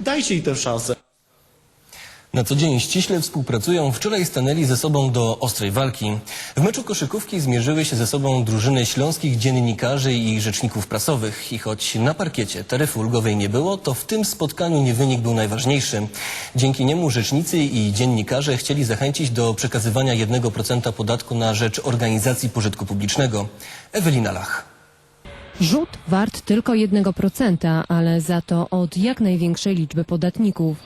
Dajcie jej tę szansę. Na co dzień ściśle współpracują, wczoraj stanęli ze sobą do ostrej walki. W meczu koszykówki zmierzyły się ze sobą drużyny śląskich dziennikarzy i rzeczników prasowych. I choć na parkiecie taryfy ulgowej nie było, to w tym spotkaniu nie wynik był najważniejszy. Dzięki niemu rzecznicy i dziennikarze chcieli zachęcić do przekazywania 1% podatku na rzecz organizacji pożytku publicznego. Ewelina Lach. Rzut wart tylko 1%, ale za to od jak największej liczby podatników.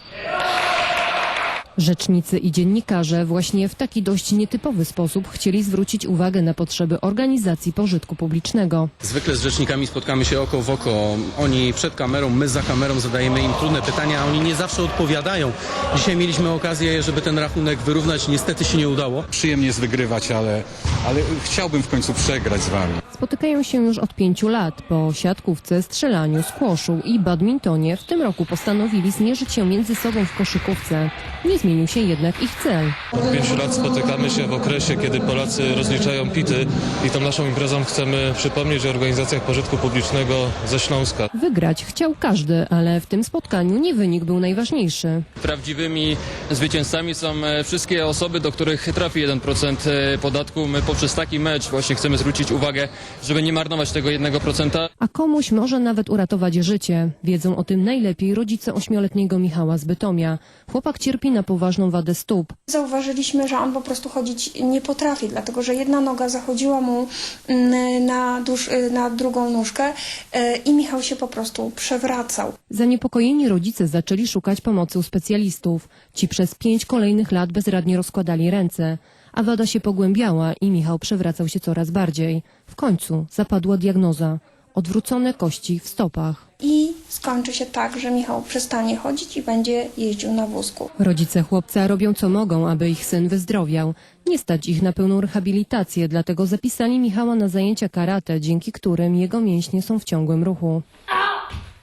Rzecznicy i dziennikarze właśnie w taki dość nietypowy sposób chcieli zwrócić uwagę na potrzeby organizacji pożytku publicznego. Zwykle z rzecznikami spotkamy się oko w oko. Oni przed kamerą, my za kamerą zadajemy im trudne pytania, a oni nie zawsze odpowiadają. Dzisiaj mieliśmy okazję, żeby ten rachunek wyrównać. Niestety się nie udało. Przyjemnie jest wygrywać, ale, ale chciałbym w końcu przegrać z wami. Spotykają się już od pięciu lat. Po siatkówce, strzelaniu, squashu i badmintonie w tym roku postanowili zmierzyć się między sobą w koszykówce. Nie zmienił się jednak ich cel. Od pięciu lat spotykamy się w okresie, kiedy Polacy rozliczają pity i tą naszą imprezą chcemy przypomnieć o organizacjach pożytku publicznego ze Śląska. Wygrać chciał każdy, ale w tym spotkaniu nie wynik był najważniejszy. Prawdziwymi zwycięzcami są e, wszystkie osoby, do których trafi 1% e, podatku. My poprzez taki mecz właśnie chcemy zwrócić uwagę, żeby nie marnować tego 1%. A komuś może nawet uratować życie. Wiedzą o tym najlepiej rodzice ośmioletniego Michała z Bytomia. Chłopak cierpi na poważną wadę stóp. Zauważyliśmy, że on po prostu chodzić nie potrafi, dlatego że jedna noga zachodziła mu mm, na, dusz, na drugą nóżkę e, i Michał się po prostu przewracał. Zaniepokojeni rodzice zaczęli szukać pomocy u specjalistów. Ci przez pięć kolejnych lat bezradnie rozkładali ręce. A wada się pogłębiała i Michał przewracał się coraz bardziej. W końcu zapadła diagnoza. Odwrócone kości w stopach. I skończy się tak, że Michał przestanie chodzić i będzie jeździł na wózku. Rodzice chłopca robią co mogą, aby ich syn wyzdrowiał. Nie stać ich na pełną rehabilitację, dlatego zapisali Michała na zajęcia karate, dzięki którym jego mięśnie są w ciągłym ruchu.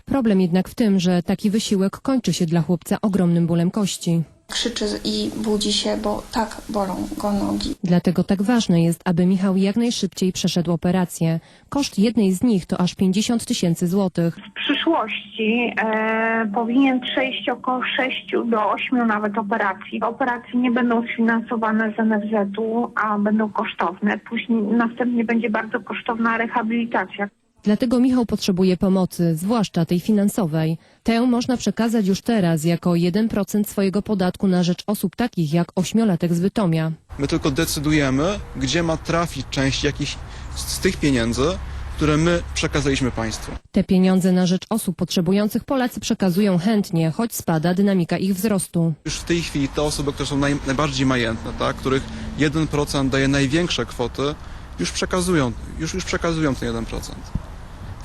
Problem jednak w tym, że taki wysiłek kończy się dla chłopca ogromnym bólem kości. Krzyczy i budzi się, bo tak bolą go nogi. Dlatego tak ważne jest, aby Michał jak najszybciej przeszedł operację. Koszt jednej z nich to aż 50 tysięcy złotych. w przyszłości e, powinien przejść około 6 do 8 nawet operacji. Operacje nie będą sfinansowane z NFZ-u, a będą kosztowne. Później następnie będzie bardzo kosztowna rehabilitacja. Dlatego Michał potrzebuje pomocy, zwłaszcza tej finansowej. Tę można przekazać już teraz jako 1% swojego podatku na rzecz osób takich jak ośmiolatek z Bytomia. My tylko decydujemy, gdzie ma trafić część jakichś z tych pieniędzy, które my przekazaliśmy państwu. Te pieniądze na rzecz osób potrzebujących Polacy przekazują chętnie, choć spada dynamika ich wzrostu. Już w tej chwili te osoby, które są naj, najbardziej majętne, tak, których 1% daje największe kwoty, już przekazują, już, już przekazują ten 1%.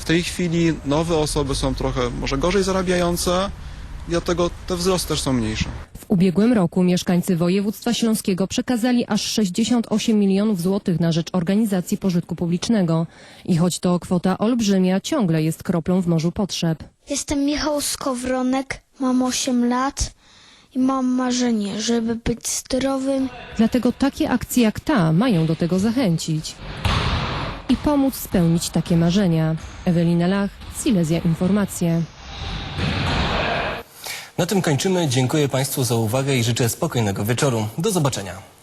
W tej chwili nowe osoby są trochę może gorzej zarabiające dlatego te wzrosty też są mniejsze. W ubiegłym roku mieszkańcy województwa śląskiego przekazali aż 68 milionów złotych na rzecz organizacji pożytku publicznego. I choć to kwota olbrzymia, ciągle jest kroplą w morzu potrzeb. Jestem Michał Skowronek, mam 8 lat i mam marzenie, żeby być zdrowym. Dlatego takie akcje jak ta mają do tego zachęcić i pomóc spełnić takie marzenia. Ewelina Lach, Silesia Informacje. Na tym kończymy. Dziękuję Państwu za uwagę i życzę spokojnego wieczoru. Do zobaczenia.